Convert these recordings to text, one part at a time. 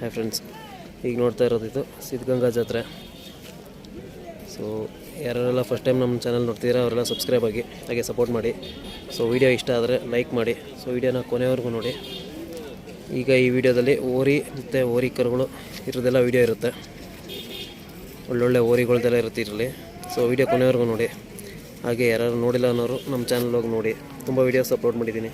Hi friends ಈಗ ನೋಡ್ತಾ ಇರೋದು ಇದು ಸಿದ್ಧಗಂಗಾ ಜಾತ್ರೆ. ಸೊ ಯಾರೆಲ್ಲ ಫಸ್ಟ್ ಟೈಮ್ ನಮ್ಮ ಚಾನಲ್ ನೋಡ್ತೀರಾ ಅವರೆಲ್ಲ ಸಬ್ಸ್ಕ್ರೈಬ್ ಆಗಿ, ಹಾಗೆ ಸಪೋರ್ಟ್ ಮಾಡಿ. ಸೊ ವಿಡಿಯೋ ಇಷ್ಟ ಆದರೆ ಲೈಕ್ ಮಾಡಿ. ಸೊ ವಿಡಿಯೋನ ಕೊನೆವರೆಗೂ ನೋಡಿ. ಈಗ ಈ ವಿಡಿಯೋದಲ್ಲಿ ಓರಿ ಮತ್ತು ಓರಿ ಕರುಗಳು ಇರೋದೆಲ್ಲ ವಿಡಿಯೋ ಇರುತ್ತೆ. ಒಳ್ಳೊಳ್ಳೆ ಓರಿಗಳ್ದೆಲ್ಲ ಇರುತ್ತೆ ಇದರಲ್ಲಿ. ಸೊ ವಿಡಿಯೋ ಕೊನೆವರೆಗೂ ನೋಡಿ. ಹಾಗೆ ಯಾರು ನೋಡಿಲ್ಲ ಅನ್ನೋರು ನಮ್ಮ ಚಾನಲ್ ಹೋಗಿ ನೋಡಿ. ತುಂಬ ವೀಡಿಯೋಸ್ ಅಪ್ಲೋಡ್ ಮಾಡಿದ್ದೀನಿ.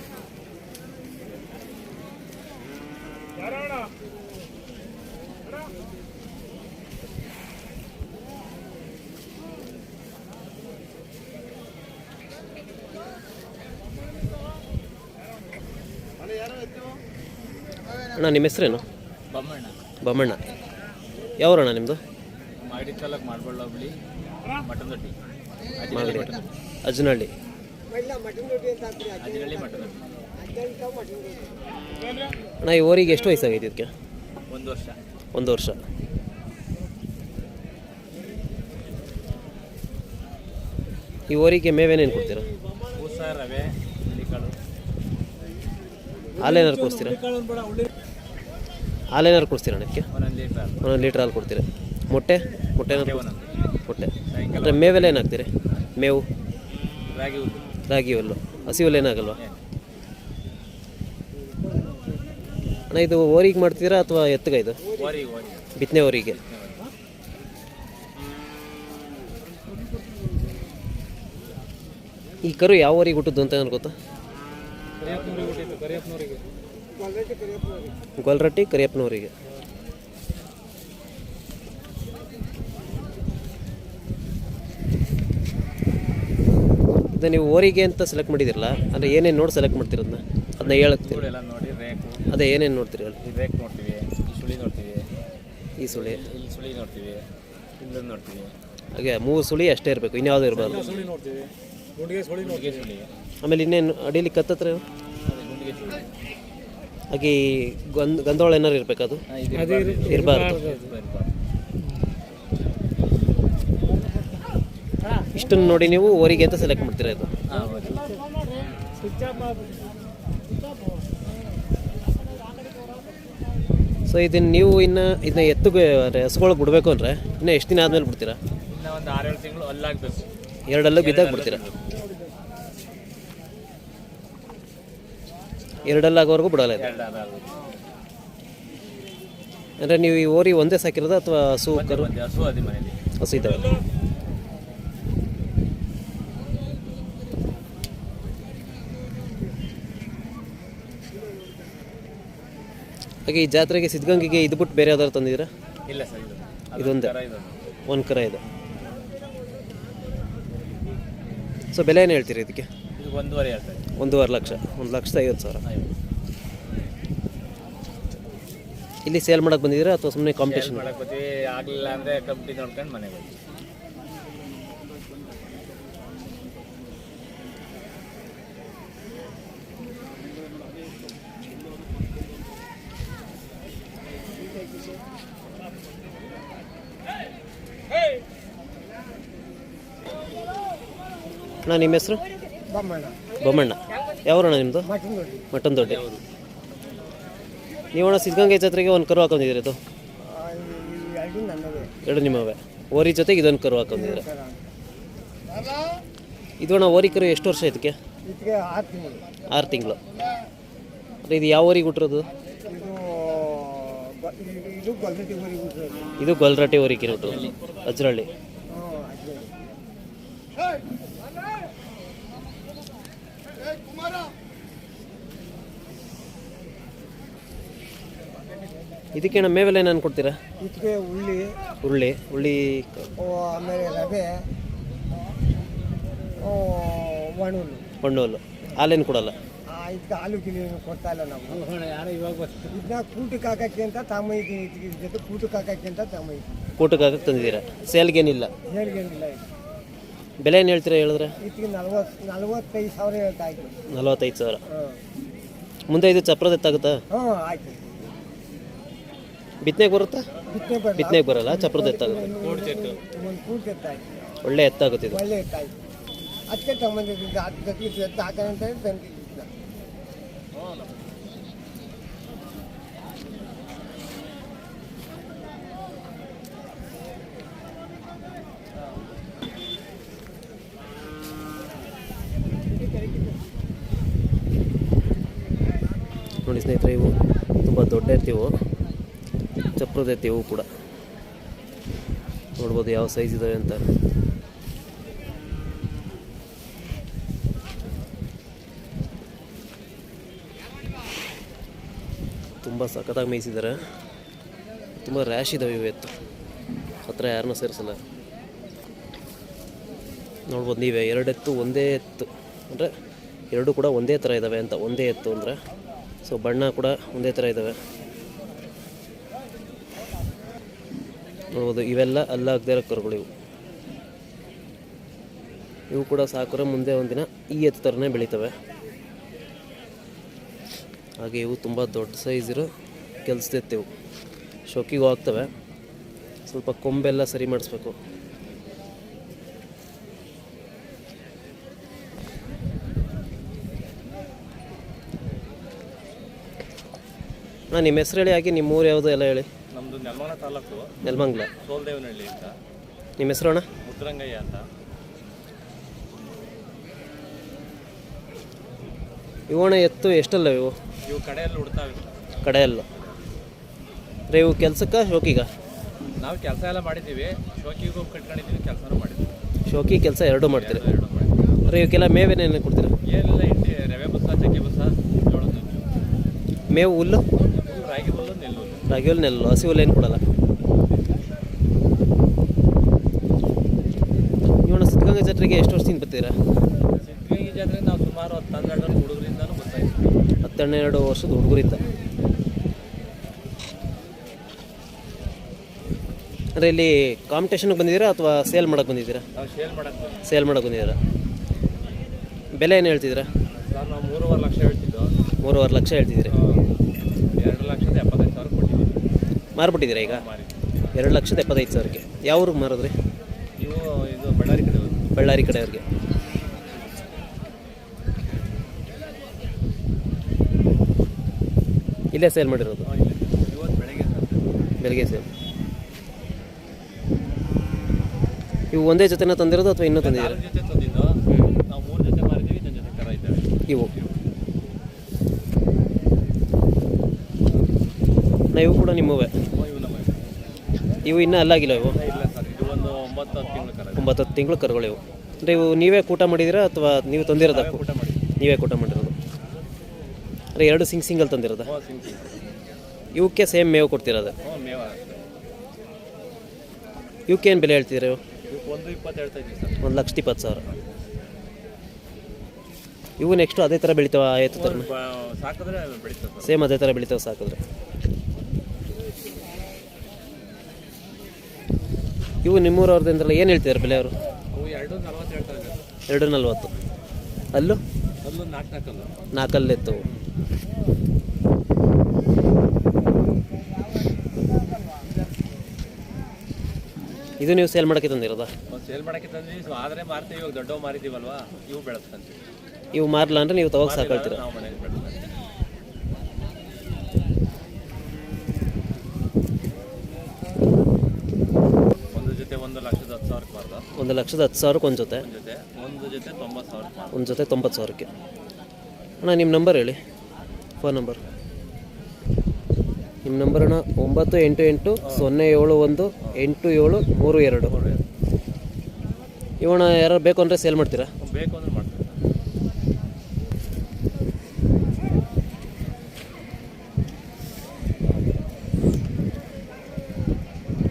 ಅಣ್ಣ ನಿಮ್ಮ ಹೆಸರೇನು? ಬೊಮ್ಮಣ್ಣ. ಬಮ್ಮಣ್ಣ. ಯಾವೂರಣ್ಣ ನಿಮ್ಮದು ಮಾಡಿ ತಾಲೂಕು ಮಾಡ್ಬಳ್ಳ ಮಾಗಡಿ. ಅಜ್ನಹಳ್ಳಿ ಅಣ್ಣ ಈ ಊರಿಗೆ ಎಷ್ಟು ವಯಸ್ಸಾಗೈತೆ ಇದಕ್ಕೆ? ಒಂದು ವರ್ಷ. ಒಂದು ವರ್ಷ. ಈ ಊರಿಗೆ ಮೇವೇನೇನು ಕೊಡ್ತೀರಾ? ಬೂಸ ರವೆ ಹಾಲೇನಾರು ಕೊಡಿಸ್ತೀರಾ? ಹಾಲೇನಾರು ಕೊಡಿಸ್ತೀರಾ ಕೊಡ್ತೀರಾ ಒಂದೊಂದು ಲೀಟ್ರ್ ಹಾಲು. ಒಂದೊಂದು ಲೀಟ್ರ್ ಹಾಲು ಕೊಡ್ತೀರಾ? ಮೊಟ್ಟೆ? ಮೊಟ್ಟೆ ಮೊಟ್ಟೆ ಅಂದರೆ ಮೇವೆಲ್ಲ ಏನು ಹಾಕ್ತೀರಿ ಮೇವು? ರಾಗಿ ರಾಗಿ ಹುಲ್ಲು. ಹಸಿ ಹುಲ್ಲು ಏನಾಗಲ್ವಾ? ಅಣ್ಣ ಇದು ಓರಿಗೆ ಮಾಡ್ತೀರಾ ಅಥವಾ ಎತ್ತಗ ಇದು? ಬಿತ್ತನೆ ಓರಿಗೆ. ಈ ಕರು ಯಾವ ಊರಿಗೆ ಹುಟ್ಟಿದ್ದು ಅಂತ ಗೊತ್ತಾ? ಗೊಲ್ರಟ್ಟಿ ಕರಿಯಪ್ಪನವರಿಗೆ. ಇದು ನೀವು ಓರಿಗೆ ಅಂತ ಸೆಲೆಕ್ಟ್ ಮಾಡಿದಿರಲ್ಲ ಅಂದರೆ ಏನೇನು ನೋಡಿ ಸೆಲೆಕ್ಟ್ ಮಾಡ್ತಿರೋದನ್ನ ಅದನ್ನ ಅದನ್ನ ಎಲ್ಲ ನೋಡಿ ರೇಕು. ಅದೇ ಏನೇನು ನೋಡ್ತೀರಿ ರೇಕ್ ನೋಡ್ತೀವಿ ಈ ಸುಳಿ ನೋಡ್ತೀವಿ. ಈ ಸುಳಿ. ಇಲ್ಲಿ ಸುಳಿ ನೋಡ್ತೀವಿ ಇಲ್ಲೊಂದು ನೋಡ್ತೀವಿ. ಹಾಗೆ ಮೂರು ಸುಳಿ ಅಷ್ಟೇ ಇರಬೇಕು ಇನ್ಯಾವುದೂ ಇರಬಾರ್ದು? ಸುಳಿ ನೋಡ್ತೀವಿ. ಗುಂಡಿಗೆ ಸುಳಿ ನೋಡ್ತೀವಿ ಸುಳಿ. ಆಮೇಲೆ ಇನ್ನೇನು ಅಡಿಲಿ ಕತ್ತತ್ರ? ಗುಂಡಿಗೆ ಸುಳಿ. ಹಾಗೆ ಈ ಗಂಧ ಗಂಧೋಳ ಏನಾರು ಇರಬೇಕದು ಅದು? ಇರಬಾರ್ದು. ಇಷ್ಟನ್ನು ನೋಡಿ ನೀವು ಓರಿಗೆ ಅಂತ ಸೆಲೆಕ್ಟ್ ಮಾಡ್ತೀರಾ ಇದು? ಸೊ ಇದನ್ನ ನೀವು ಇನ್ನು ಇದನ್ನ ಎತ್ತುಗೆ ಹಸುಗಳಿಗೆ ಬಿಡಬೇಕು ಅಂದರೆ ಇನ್ನು ಎಷ್ಟು ದಿನ ಆದಮೇಲೆ ಬಿಡ್ತೀರಾ? ಇನ್ನು ಒಂದು ಆರೇಳು ತಿಂಗಳು ಅಲ್ಲಾಗಬೇಕು ಎರಡಲ್ಲೂ ಬಿದ್ದಾಗ ಬಿಡ್ತೀರಾ? ಎರಡಲ್ಲಾಗೋವರೆಗೂ ಬಿಡಲ್ಲ ಇದು. ಅಂದರೆ ನೀವು ಈ ಓರಿ ಒಂದೇ ಸಾಕಿರೋದ ಅಥವಾ ಹಸು ಕರು ಹಸು ಅದೇ ಹಸು ಇದ್ದಾವೆ. ಹಾಗೆ ಈ ಜಾತ್ರೆಗೆ ಸಿದ್ಧಗಂಗೆಗೆ ಇದು ಬಿಟ್ಟು ಬೇರೆ ಯಾವ್ದಾದ್ರು ತಂದಿದ್ದೀರಾ? ಇಲ್ಲ ಸರ್ ಇದು ಇದೊಂದೇ. ಒಂದು ಕರ ಇದು. ಸೊ ಬೆಲೆ ಏನು ಹೇಳ್ತೀರಿ ಇದಕ್ಕೆ? ಇದು ಒಂದೂವರೆ ಹೇಳ್ತಾರೆ ಒಂದೂವರೆ ಲಕ್ಷ ಒಂದು ಲಕ್ಷದ ಐವತ್ತು ಸಾವಿರ. ಇಲ್ಲಿ ಸೇಲ್ ಮಾಡಕ್ಕೆ ಬಂದಿದ್ದೀರಾ ಅಥವಾ ಸುಮ್ಮನೆ ಕಾಂಪಿಟೇಷನ್ ಮಾಡಕ್ ಬರ್ತೀವಿ ಆಗ್ಲಿಲ್ಲ ಅಂದ್ರೆ ಕಂಪ್ನಿ ನೋಡ್ಕೊಂಡು ಮನೆಗೆ ಹೋಗ್ತೀವಿ ನಾನು ನಿಮ್ಮ ಹೆಸರು? ಬೊಮ್ಮಣ್ಣ. ಯಾವಣ್ಣ ನಿಮ್ದು? ನಿಮ್ಮದು ಮಟನ್ ದೊಡ್ಡಿ ನೀವಣ್ಣ ಸಿದ್ಧಗಂಗೆ ಜಾತ್ರೆಗೆ ಒಂದು ಕರು ಹಾಕೊಂಡಿದ್ದೀರಿ ಅದು? ಎರಡು ನಿಮ್ಮವೆ. ಓರಿ ಜೊತೆಗೆ ಇದೊಂದು ಕರು ಹಾಕೊಂಡಿದ್ದೀರಿ. ಇದು ಅಣ್ಣ ಓರಿ ಕರು ಎಷ್ಟು ವರ್ಷ ಇದಕ್ಕೆ? ಆರು ತಿಂಗಳು. ಅಂದರೆ ಇದು ಯಾವ ಊರಿಗೆ ಹುಟ್ಟಿರೋದು ಇದು ಗೊಲ್ರಟ್ಟಿ ಊರಿಗೆ ಹುಟ್ಟಿರೋದು. ಇದು ಗೊಲ್ರಟ್ಟಿ ಊರಿಗೆ ಹುಟ್ಟಿರೋದು ಅಜ್ರಳ್ಳಿ. ಇದಕ್ಕೆ ನಮ್ಮ ಮೇವೆಲ್ಲ ಏನು ಕೊಡ್ತೀರಾ ಇದಕ್ಕೆ ಉಳ್ಳಿ ಉರುಳಿ ಉಳ್ಳಿ ಕ- ಓ, ಆಮೇಲೆ ರವೆ. ಓ, ಒಣಹುಲ್ಲು ಒಣ್ಣುಲ್ಲು ಹಾಲೇನು ಕೊಡಲ್ಲ? ಇದಕ್ಕೆ ಹಾಲು ಗಿಲಿ ಏನು ಕೊಡ್ತಾ ಇಲ್ಲ ನಾವು. ಯಾರು ಇವಾಗ ಇದನ್ನ ಕೂಟಕ್ಕೆ ಹಾಕಕ್ಕೆ ಅಂತ ತಾಮ ಇದಕ್ಕೆ ಇದ್ರ ಜೊತೆ ಕೂಟಕ್ಕೆ ಹಾಕಕ್ಕೆ ಅಂತ ತಮ್ಮ ಕೂಟಕ್ಕೆ ಹಾಕಕ್ಕೆ ತಂದಿದ್ದೀರಾ? ಸೇಲ್ಗೇನಿಲ್ಲ? ಸೇಲ್ಗೇನಿಲ್ಲ ಬೆಲೆ ಏನು ಹೇಳ್ತೀರಾ ಹೇಳಿದ್ರೆ? ಇದಕ್ಕೆ ನಲ್ವತ್ತು ನಲ್ವತ್ತೈದು ಸಾವಿರ ಹೇಳ್ತಾ ಇದ್ದೀನಿ ನಲ್ವತ್ತೈದು ಸಾವಿರ. ಮುಂದೆ ಇದು ಚಪ್ರದ ಎತ್ತಾಗುತ್ತಾ? ಹಾಂ ಆಯ್ತು. ಬಿತ್ತನೆಗೆ ಬರುತ್ತಾ? ಬಿತ್ತನೆ ಬರಲ್ಲ. ಬಿತ್ತನೆಗೆ ಬರಲ್ಲ ಚಪ್ರದ ಎತ್ತಾಗುತ್ತೆ. ಒಳ್ಳೆ ಎತ್ತಾಗುತ್ತೆ ಒಳ್ಳೆ ಅದಕ್ಕೆ ತಗೊಂಡಿದ್ದಿದ್ದ ಎತ್ತ ಹಾಕೋಣ ಅಂತ ಹೇಳಿ ನೋಡಿ ಸ್ನೇಹಿತರೆ ಇವು ತುಂಬ ದೊಡ್ಡ ಎತ್ತಿವು ಚಪ್ರದ ಎತ್ತಿ ಇವು ಕೂಡ. ನೋಡ್ಬೋದು ಯಾವ ಸೈಜ್ ಇದಾವೆ ಅಂತ. ತುಂಬ ಸಖತ್ತಾಗಿ ಮೇಯಿಸಿದ್ದಾರೆ. ತುಂಬ ರ್ಯಾಶ್ ಇದ್ದಾವೆ ಇವು ಎತ್ತು. ಹತ್ರ ಯಾರನ್ನೂ ಸೇರಿಸಲ್ಲ. ನೋಡ್ಬೋದು ನೀವೇ, ಎರಡು ಎತ್ತು ಒಂದೇ ಎತ್ತು. ಅಂದರೆ ಎರಡು ಕೂಡ ಒಂದೇ ಥರ ಇದ್ದಾವೆ ಅಂತ, ಒಂದೇ ಎತ್ತು ಅಂದರೆ. ಸೊ ಬಣ್ಣ ಕೂಡ ಒಂದೇ ಥರ ಇದ್ದಾವೆ ನೋಡ್ಬೋದು. ಇವೆಲ್ಲ ಅಲ್ಲಾಗದೇ ಇರೋ ಕರುಗಳು ಇವು. ಇವು ಕೂಡ ಸಾಕರೆ ಮುಂದೆ ಒಂದಿನ ಈ ಎತ್ತು ಥರನೇ ಬೆಳಿತವೆ. ಹಾಗೆ ಇವು ತುಂಬ ದೊಡ್ಡ ಸೈಜ್ ಇರೋ ಕೆಲಸದ ಎತ್ತಿವು ಶೋಕಿಗೂ ಆಗ್ತವೆ. ಸ್ವಲ್ಪ ಕೊಂಬೆಲ್ಲ ಸರಿ ಮಾಡಿಸ್ಬೇಕು. ನಾನು ನಿಮ್ಮ ಹೆಸ್ರು ಹೇಳಿ, ಹಾಗೆ ನಿಮ್ಮ ಊರು ಯಾವುದು ಎಲ್ಲ ಹೇಳಿ. ತಾಲೂಕು? ನೆಲಮಂಗ್ಲ. ಸೋಲ್ದೇವನಹಳ್ಳಿ ಅಂತ. ನಿಮ್ಮ ಹೆಸರು ಅಣ್ಣ? ಮುದ್ರಂಗಯ್ಯ ಅಂತ. ಇವಣ ಎತ್ತು ಎಷ್ಟಲ್ಲ ಇವು? ಇವು ಕಡೆಯಲ್ಲಿ ಉಡ್ತಾವೆ. ಕಡೆಯಲ್ಲ. ರೀ ಇವು ಕೆಲ್ಸಕ್ಕೆ ಶೋಕಿಗ? ನಾವು ಕೆಲಸ ಎಲ್ಲ ಮಾಡಿದ್ದೀವಿ. ಶೋಕಿಗೂ ಕಟ್ಕೊಂಡಿದ್ದೀವಿ ಕೆಲಸನೂ ಮಾಡಿದ್ದೀವಿ. ಶೋಕಿ ಕೆಲಸ ಎರಡೂ ಮಾಡ್ತೀರಿ? ಎರಡು ಮಾಡಿದ್ದೀವಿ ರೀ ಇವಕ್ಕೆಲ್ಲ ಮೇವೇನೇನು ಕೊಡ್ತೀರಾ? ಏನಿಲ್ಲ ಇಂಡಿ ರವೆ ಬುಸ ಚಕ್ಕೆ ಬುಸ ಜೋಳದ ನುಚ್ಚು. ಮೇವು ಹುಲ್ಲು? ರಾಗಿ ಹುಲ್ಲು ನೆಲ್ಲು ರಾಗಿ ಹುಲ್ಲು ನೆಲ್ಲು. ಹಸಿ ಹುಲ್ಲು ಏನು ಕೊಡಲ್ಲ ಇವಣ ಸಿದ್ಧಗಂಗಾ ಜಾತ್ರೆಗೆ ಎಷ್ಟು ವರ್ಷದಿಂದ ಬರ್ತೀರಾ? ಸಿದ್ಧಗಂಗೆ ಜಾತ್ರೆ ನಾವು ಸುಮಾರು ಹತ್ತು ಹನ್ನೆರಡು ಹುಡುಗರಿಂದನೂ ಬರ್ತಾ ಇದ್ದೀವಿ. ಹತ್ತೆರಡು ವರ್ಷದ ಹುಡುಗರಿಂದ. ಅಂದರೆ ಇಲ್ಲಿ ಕಾಂಪಿಟೇಷನ್ಗೆ ಬಂದಿದ್ದೀರಾ ಅಥವಾ ಸೇಲ್ ಮಾಡೋಕೆ ಬಂದಿದ್ದೀರಾ? ನಾವು ಮಾಡಕ್ಕೆ ಸೇಲ್ ಮಾಡೋಕೆ ಬಂದಿದ್ದೀರಾ? ಬೆಲೆ ಏನು ಹೇಳ್ತಿದ್ದೀರಾ? ಸರ್ ನಾವು ಮೂರುವರೆ ಲಕ್ಷ ಹೇಳ್ತಿದ್ದೋ. ಮೂರುವರೆ ಲಕ್ಷ ಹೇಳ್ತಿದ್ದೀರಿ. ಎರಡು ಲಕ್ಷದ ಎಪ್ಪತ್ತೈದು ಸಾವಿರ ಕೊಟ್ಟಿದ್ದೀವಿ. ಮಾರ್ಬಿಟ್ಟಿದ್ದೀರಾ ಈಗ? ಮಾರಿ ಎರಡು ಲಕ್ಷದ ಎಪ್ಪತ್ತೈದು ಸಾವಿರಕ್ಕೆ. ಯಾವ ಊರಿಗೆ ಮಾರಿದ್ರಿ ಇವು ಇದು ಬಳ್ಳಾರಿ ಕಡೆ ಹೋಗಿ ಬಳ್ಳಾರಿ ಕಡೆಯವ್ರಿಗೆ. ಇಲ್ಲೇ ಸೇಲ್ ಮಾಡಿರೋದು? ಇವತ್ತು ಬೆಳಗ್ಗೆ ಸೇಲ್ ಇವು ಒಂದೇ ಜೊತೆನ ತಂದಿರೋದು ಅಥವಾ ಇನ್ನೂ ಇದ್ದಾವೆ ಇವು. ನಾ ಇವು ಕೂಡ ನಿಮ್ಮವೇ. ಇವು ನಮ್ಮ ಇವು ಇನ್ನೂ ಅಲ್ಲಾಗಿಲ್ಲ ಇವು ಇಲ್ಲ ಸರ್ ಇದು ಒಂದು ಒಂಬತ್ತು ಹತ್ತು ತಿಂಗಳು ಕರುಗಳು ಇವು ಅಂದರೆ ಇವು ನೀವೇ ಕೂಟ ಮಾಡಿದ್ದೀರಾ ಅಥವಾ ನೀವು ತಂದಿರೋದ? ನೀವೇ ಕೂಟ ಮಾಡಿರೋದು? ಅಂದರೆ ಎರಡು ಸಿಂಗ್ ಸಿಂಗಲ್ ತಂದಿರೋದ? ಇವಕ್ಕೆ ಸೇಮ್ ಮೇವು ಕೊಡ್ತಿರೋದು? ಇವಕ್ಕೆ ಏನು ಬೆಲೆ ಹೇಳ್ತಿದ್ದೀರಾ ಒಂದು ಇಪ್ಪತ್ತು ಸರ್. ಒಂದು ಲಕ್ಷದ ಇಪ್ಪತ್ತು ಸಾವಿರ. ಇವು ನೆಕ್ಸ್ಟು ಅದೇ ಥರ ಬೆಳಿತಾವ ಥರ ಬೆಳೀತದೆ ಸೇಮ್ ಅದೇ ಥರ ಬೆಳಿತಾವೆ ಸಾಕಿದ್ರೆ. ಇವು ನಿಮ್ಮೂರವ್ರದ್ದು ಅಂದ್ರಲ್ಲ ಏನು ಹೇಳ್ತಿದ್ದಾರೆ ಬೆಲೆ ಅವರು? ಅವು ಎರಡು ನಲ್ವತ್ತು ಎರಡು ನಲ್ವತ್ತು. ಅಲ್ಲೂ? ಅಲ್ಲೂ ನಾಲ್ಕು ನಾಲ್ಕಲ್ಲ ನಾಲ್ಕಲ್ಲಿ ಇದು ನೀವು ಸೇಲ್ ಮಾಡಕ್ಕೆ ತಂದಿರೋದಾ? ಸೇಲ್ ಮಾಡಕ್ಕೆ ತಂದ್ವಿ ಸೊ ಆದರೆ ಮಾರ್ತೀವಿ ಇವಾಗ ದೊಡ್ಡವು ಮಾರಿದ್ದೀವಲ್ವಾ ಇವು ಬೆಳೆಸ್ಕೊಂತೀವಿ. ಇವು ಮಾರಲ್ಲ ಅಂದ್ರೆ ನೀವು ತಗೋಗಿ ಸಾಕೊಳ್ತೀರ ನಾವು ಮನೆಗೆ ಬೆಳೆಸ್ಕೊಂತೀವಿ ಒಂದು ಜೊತೆ ಒಂದು ಲಕ್ಷದ ಹತ್ತು ಸಾವಿರಕ್ಕೆ ಮಾರ್ದ ಒಂದು ಲಕ್ಷದ ಹತ್ತು ಸಾವಿರಕ್ಕೆ ಒಂದು ಜೊತೆ. ಒಂದು ಜೊತೆ ಒಂದು ಜೊತೆ ತೊಂಬತ್ತು ಸಾವಿರಕ್ಕೆ ಒಂದು ಜೊತೆ ತೊಂಬತ್ತು ಸಾವಿರಕ್ಕೆ. ಅಣ್ಣ ನಿಮ್ಮ ನಂಬರ್ ಹೇಳಿ. ಫೋನ್ ನಂಬರ್ ನಿಮ್ಮ ನಂಬರ್ ಅಣ್ಣ ಒಂಬತ್ತು ಎಂಟು ಎಂಟು ಸೊನ್ನೆ ಏಳು ಒಂದು ಎಂಟು ಏಳು ಮೂರು ಎರಡು. ಇವಣ್ಣ ಯಾರು ಬೇಕು ಅಂದರೆ ಸೇಲ್ ಮಾಡ್ತೀರಾ? ಬೇಕು ಅಂದ್ರೆ